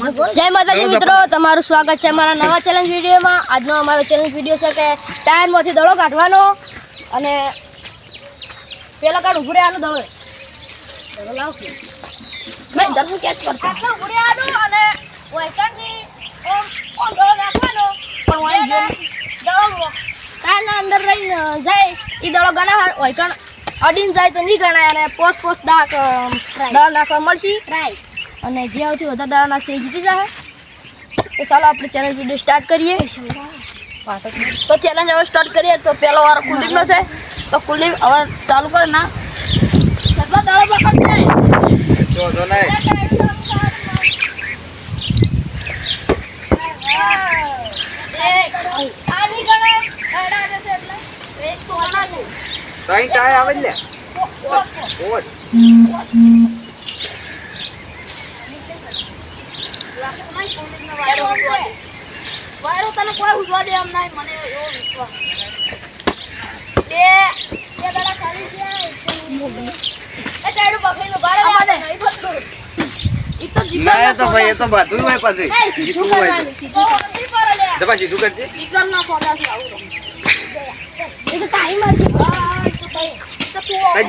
જય માતાજી મિત્રો તમારું સ્વાગત છે અમારા નવા ચેલેન્જ વિડીયોમાં. આજનો અમારો ચેલેન્જ વીડિયો છે કે ટાયરમાંથી દડો કાઢવાનો અને પેલા કાઢ ઉભરે આનો દડો. દડો લાવ કે. મેં દડો કેચ કરતો આટલો ઉભરે આનો અને વાયકણથી ઓમ ઓમ દડો નાખવાનો. પણ વાય જો દડો ટાયરના અંદર રહીને જાય એ દડો ગણા વાયકણ અડીને જાય તો નહીં ગણાય અને પોસ્ટ પોસ્ટ દાખ દડો નાખવા મળશે. રાઈટ અને જે સૌથી વધારે દાડા નાખશે એ જીતી જાય તો ચાલો આપણે ચેલેન્જ વીડિયો સ્ટાર્ટ કરીએ. તો ચેલેન્જ હવે સ્ટાર્ટ કરીએ તો પહેલો વાર કુલદીપનો છે. તો કુલદીપ હવે ચાલુ કરે ના. કેટલા દાડો પકડશે એક. આ ત્રણ વાયરો તને કોઈ ઉજવા દે એમ નહીં મને એવો વિશ્વાસ બે બે દાડા ખાલી ગયા એ પકડીને નહીં તો ના તો ભાઈ એ તો બધું હોય પછી હોય તો કરજે એ તો ટાઈમ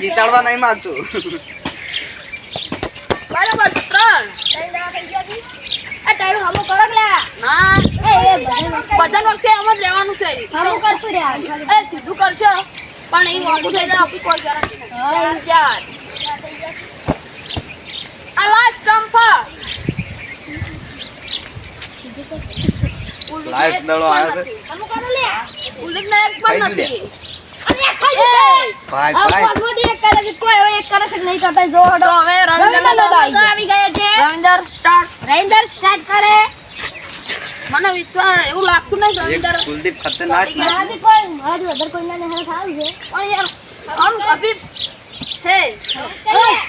જીતાડવા નહીં માંગતું. બરાબર ત્રણ. દાડા થઈ ગયા ટાયડું હમો કરો કે ના એ એ બધા વખતે એમ જ રહેવાનું છે. હમો કરતું રે એ સીધું કરશો. પણ એ વાપુ થઈ જાય આપી કોઈ ગેરંટી નહીં યાર આ લાસ્ટ ટ્રમ્પ Last દડો આવ્યો છે. હમો કરો લે. ઉલ્લેખ એક પણ નથી. મને વિશ્વાસ એવું લાગતું નહીં રવિન્દર કુલદીપ ખતરનાક છે. મારાથી કોઈ મારાથી વધારે કોઈના ને હાથ સારું છે પણ યાર આમ અભી હે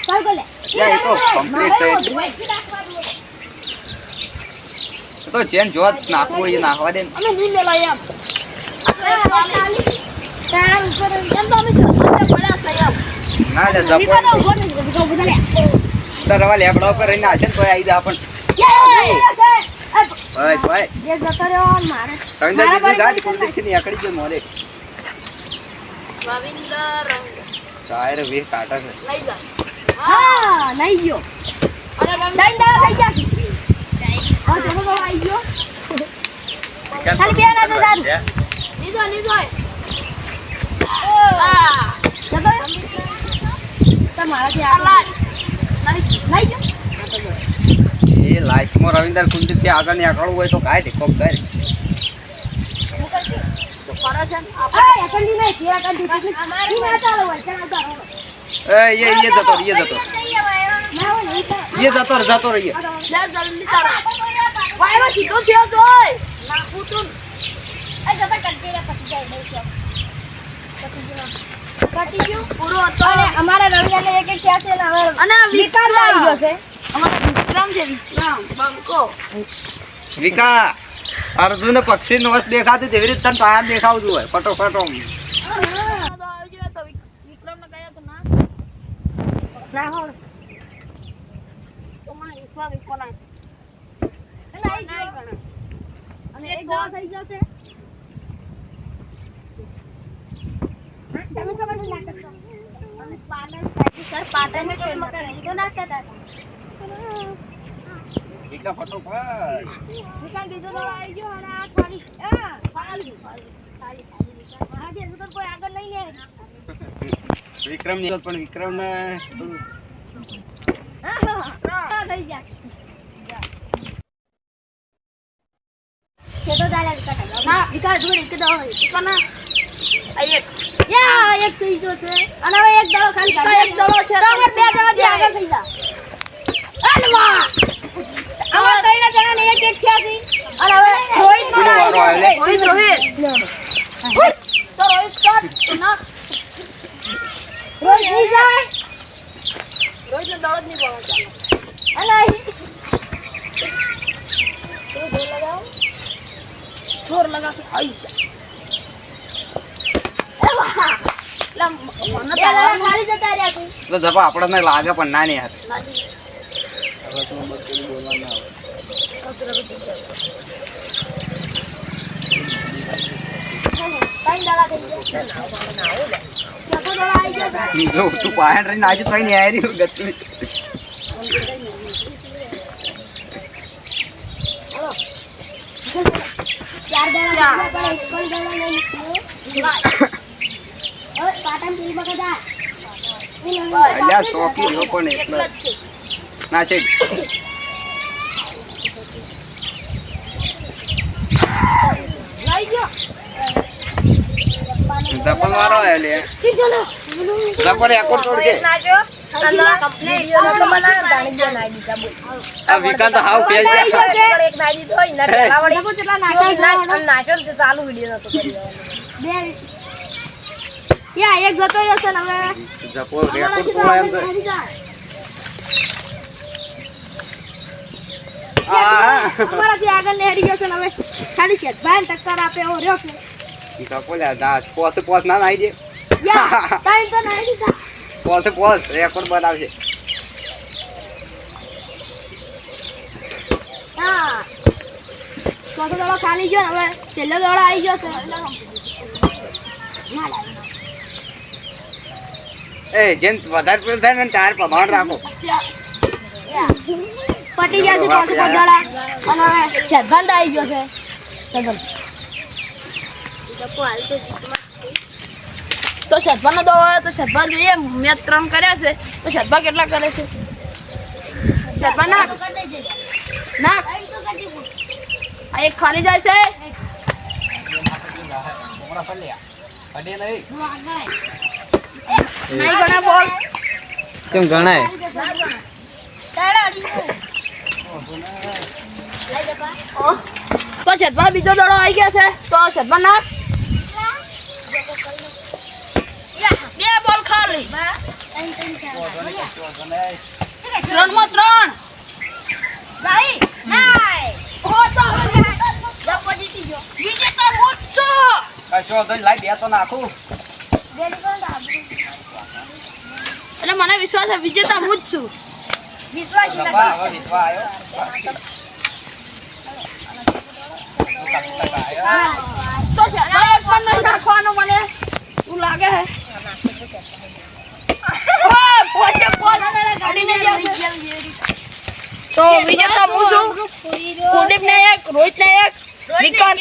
ચાલ કોલે યા, તો complete છે તો જેન જો નાખવું એ નાખવા દે અમે નહીં મેલા એમ આ તો એક ખાલી તારા ઉપર એમ તો અમે છ રૂપિયા પડ્યા ના લે જપો તો ઊભો નહીં વિકો ઊભો થા લે તો રવા લેબડા ઉપર રહીને આવશે ને તોય આવી જા પણ ભાઈ ભાઈ જે જતો રહ્યો મારે રવિન્દર મારા જીતી કુલદીપથી નીકળી ગયો મોરે રવિન્દર ટાયર વીર કાઢે છે લઈ જા હા નહીં ગયો ડાઈન દાડા ગયા છે હા તો આવી ગયો ખાલી બે ના તો સારું. લીધો લીધો આ જતો રહ્યો તો મારાથી આ આગળ લાટ નહીં લઈ જાઓ એ લાઈફમાં રવિન્દર કુલદીપથી આગળ નીકળવું હોય તો કાંઈ કોક કરે જતો પછી ગયો પૂરો હતો અને અમારા રવિયાને એક એક ક્યાં છે ને હવે અને આ વિકાર આવી ગયો છે. અમારો વિક્રમ છે વિક્રમ. બંકો. વિકા અર્જુન પક્ષી નો વસ દેખાતી તેવી રીતે તને પાયા દેખાવતું હોય. ફટોફટ આમ. આવી ગયો તો વિક્રમ ને કહ્યું ના હોય તો મને વિશ્વાસ વિકો ના અને આવી નહીં ગયો. અને એક ગો થઈ ગયો છે હા, તમે ખબર નાટક કરો. અને પાટણ પાટી સર પાટણ ને. કોઈ મકાન નહીં તો નાખતા હતા વિકા બીજો તો આવી ગયો? અને આ ખાલી આ ખાલી. ખાલી ખાલી. ખાલી વિકાસ મહાદેવ હજુ તો કોઈ આગળ નહીં ને. વિક્રમની પણ વિક્રમ ને હા થઈ ગયા. ખેતો ચાલ્યા વિકાસ. ના વિકાસ જોડે એક દવા વિકો ના એક યા એક થઈ ગયો છે. અને હવે એક દડો ખાલી એક દડો છે. તો અમારે બે જણાથી આગળ થઈ જા વાહ ત્રણ જણાને એક એક થયા છે અને હવે રોહિત નો. રોહિત રોહિત! તો રોહિત સ્ટાર્ટ ના. રોહિતની જાય રોહિત ને દડો જ નહીં પડે ચાલો. અને અહીં જોર લગા કે આઈશા. તો જપો આપણને લાગે પણ ના નહીં જો, તું પાયણ રહીને આજે કઈ નહીં આવી ચાર દાડા પણ દાડા નહીં અલ્યા શોખી લો પણ એટલે. ના છે લઈ વાળો હે લે. ધપલ એકો છે. વિકાંત હાવ ફેલ છે. બે યા એક જતો રહ્યો છે ને હવે ધપો રેકોર્ડ તોડે એમ તો. અમારાથી આગળ નેહરી ગયો છે ને હવે ખાલી શેઠભાઈને ટક્કર આપે એવો રહ્યો છે. ધપો લે દા પોસ પોસ ના નાઈ દે. યા ટાઈમ તો નહીં દીધા. પોસ પોસ રેકોર્ડ બનાવશે હા. ચોથો દડો ખાલી ગયો હવે છેલ્લો દડો આવી ગયો છે ના લાગે. એ જેમ વધારે પેલ થાય ને તાર પ્રમાણ રાખો. પટી ગયા છે પાંચ દડા અને હવે શેઠભાન આવી ગયો છે. તો શતભાનો દો હોય તો સદભા જોઈએ. મેં ત્રણ કર્યા છે. તો સદભા કેટલા કરે છે? શતભા નાખ. નાખ. આ એક ખાલી જાય છે. નહીં ગણા બોલ. કેમ ગણાય? તો શતભા બીજો દડો આવી ગયા છે. તો શતભા નાખ. બે બોલ ખાલી. ત્રણ. માં ત્રણ વિજેતા હું. જ છું. કશો લાઈ બે તો નાખું. એટલે મને વિશ્વાસ છે વિજેતા હું જ છું. વિશ્વાસ તો એક પણ નહીં નાખવાનો મને લાગે. તો વિજેતા હું છું. કુલદીપ ને એક રોહિત ને એક વિકાસ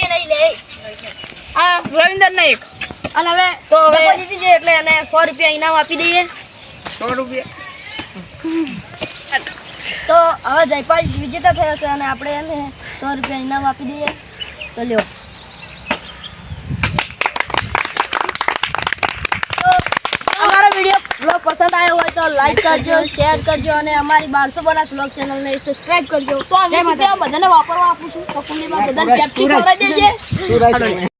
આ રવિન્દર ને એક અને હવે તો હવે- જીતી એટલે એને સો રૂપિયા ઇનામ આપી દઈએ. સો રૂપિયા. તો હવે જયપાલ વિજેતા થયો છે અને આપણે એને સો રૂપિયા ઇનામ આપી દઈએ. તો લ્યો. અમારો વીડિયો બ્લોગ પસંદ આવ્યો હોય તો લાઈક કરજો શેર કરજો અને અમારી બારસો બનાસ બ્લોગ ચેનલને સબસ્ક્રાઇબ કરજો. તો બધાને વાપરવા આપું છું. તો પેપ્સી ખવડાવી દેજે. રાખ.